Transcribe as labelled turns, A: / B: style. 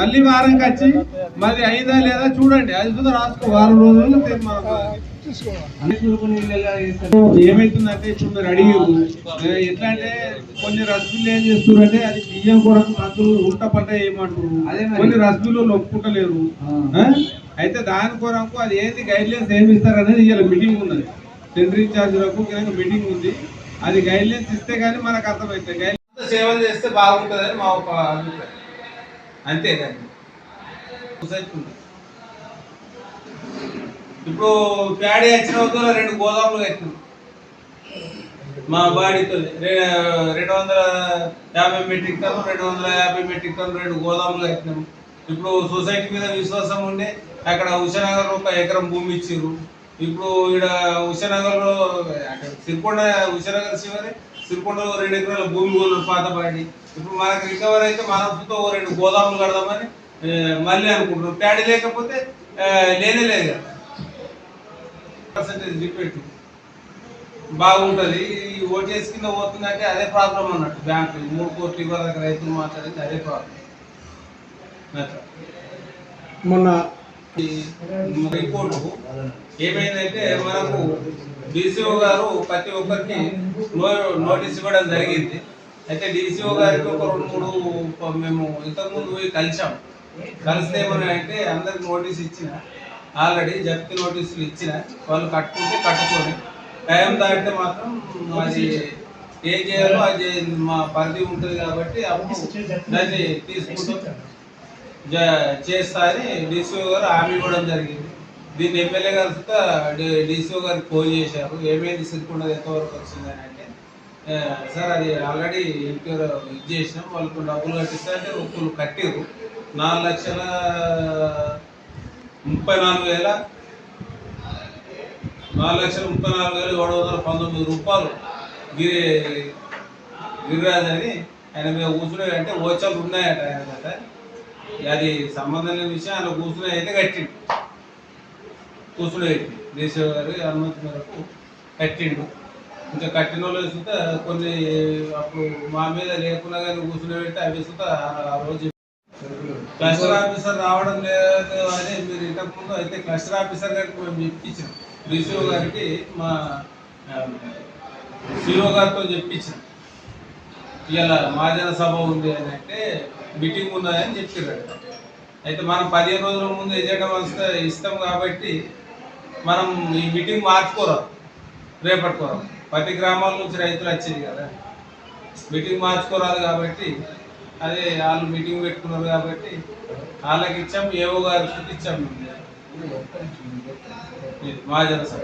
A: మళ్ళీ వారంకి వచ్చి మాది అయిందా లేదా చూడండి. అది కూడా రాసుకో. వారం రోజులు? ఏమైతుందంటే ఇప్పుడు మీరు అడిగారు. ఏ, ఎట్లా అంటే కొన్ని రసగులు ఏం చేస్తారు అంటే అది బియ్యం కొరకు రసగులు ఉంట పంట ఏమంటారు.
B: అదే మరి.
A: కొన్ని రసగులు ఒప్పుకుంటలేరు.
B: ఆ?
A: అయితే దాని కొరకు అది ఏంది గైడ్ లైన్స్ ఏమి ఇస్తారు అనేది ఇవాళ మీటింగ్ ఉన్నది సెంటర్ ఇన్ఛార్జ్లకు మీటింగ్ ఉంది. అది గైడ్ లైన్స్ ఇస్తే కానీ మనకు అర్థమవుతుంది గైడ్ సేవలు చేస్తే బాగుంటుందని మా ఒక అభిప్రాయం. అంతే ఇప్పుడు ప్యాడీ వచ్చిన రెండు గోదాములు కట్టినాం మా బాడీతో రెండు వందల యాభై మెట్రిక్ టన్ను రెండు వందల యాభై మెట్రిక్ టన్ను రెండు గోదాములు కట్టినాము ఇప్పుడు సొసైటీ మీద విశ్వాసం ఉండే అక్కడ ఉషనగర్ ఒక ఎకరం భూమి ఇచ్చారు ఇప్పుడు ఇక్కడ ఉషనగర్లో అక్కడ సిరికొండ ఉషనగర్ శివరి సిరికొండలో రెండు ఎకరాల భూమి కొన్నారు పాత ఇప్పుడు మనకు రికవర్ అయితే మనతో ఓ రెండు గోదాములు కడదామని మళ్ళీ అనుకుంటున్నాం. ప్యాడీ లేకపోతే లేనే లేదు కదా. పర్సెంటేజ్ డిపెట్ బాగుంటుంది. ఈ ఓటీఎస్ కింద పోతుందంటే అదే ప్రాబ్లం అన్నట్టు బ్యాంకులు మూడు కోట్లు ఇవ్వడానికి రైతులు మాట్లాడితే అదే ప్రాబ్లం.
B: మొన్న
A: రిపోర్టు ఏమైందంటే మనకు డిసిఓ గారు ప్రతి ఒక్కరికి నో- నోటీస్ ఇవ్వడం జరిగింది. అయితే డిసిఓ గారికి ఒక రెండు మూడు మేము ఇంతకుముందు పోయి కలిసాం. కలిస్తే ఏమని అంటే అందరికి నోటీస్ ఇచ్చిన. ఆల్రెడీ జప్తి నోటీసులు ఇచ్చిన. వాళ్ళు కట్టుకుంటే కట్టుకొని. టైం దాటితే మాత్రం అది ఏం చేయాలో అది మా పరిధి ఉంటుంది కాబట్టి అప్పుడు దాన్ని తీసుకుంటాం చేస్తా అని డిసిఓ గారు హామీ ఇవ్వడం జరిగింది. దీన్ని ఎమ్మెల్యే గారు సుతా డిసిఓ గారికి ఫోన్ చేశారు. ఏమైంది? సిరికుండా ఎంతవరకు వచ్చిందని అంటే సార్ అది ఆల్రెడీ ఎంక్వైరీ ఇది చేసినాం వాళ్ళకు డబ్బులు కట్టిస్తే అంటే ఒక్కరు కట్టిరు నాలుగు లక్షల ముప్పై నాలుగు వేల నాలుగు లక్షల ముప్పై నాలుగు వేల ఏడు వందల పంతొమ్మిది రూపాయలు గిరి గిరిరాజ్ అని ఆయన మీద కూర్చునే అంటే ఓచలు ఉన్నాయట ఆయన దగ్గర అది సంబంధం లేని విషయం ఆయన కూర్చుని అయితే కట్టిండు. కూర్చుని పెట్టి దేశవ గారి అనుమతి మేరకు కట్టిండు. ఇంకా కట్టిన వాళ్ళు చూస్తే కొన్ని అప్పుడు మా మీద లేకుండా కానీ కూర్చుని పెట్టి అవి సుతా ఆ రోజు క్లస్టర్ ఆఫీసర్ రావడం లేదు అని మీరు ఇంతకు ముందు అయితే క్లస్టర్ ఆఫీసర్ గారికి మేము చెప్పించాం. డిసిఓ గారికి మా సిఓ గారితో చెప్పించాం. ఇలా మహాజన సభ ఉంది అని అంటే మీటింగ్ ఉన్నదని చెప్పారు అయితే మనం పదిహేను రోజుల ముందు ఎజెండా వస్తే ఇస్తాం కాబట్టి మనం ఈ మీటింగ్ మార్చుకోరాం? రేపట్టుకోరాం ప్రతి గ్రామాల నుంచి రైతులు వచ్చేది కదా. మీటింగ్ మార్చుకోరాదు కాబట్టి అదే వాళ్ళు మీటింగ్ పెట్టుకున్నారు కాబట్టి వాళ్ళకి ఇచ్చాం ఏవో గారికి ఇచ్చాం. మహాజన సభ.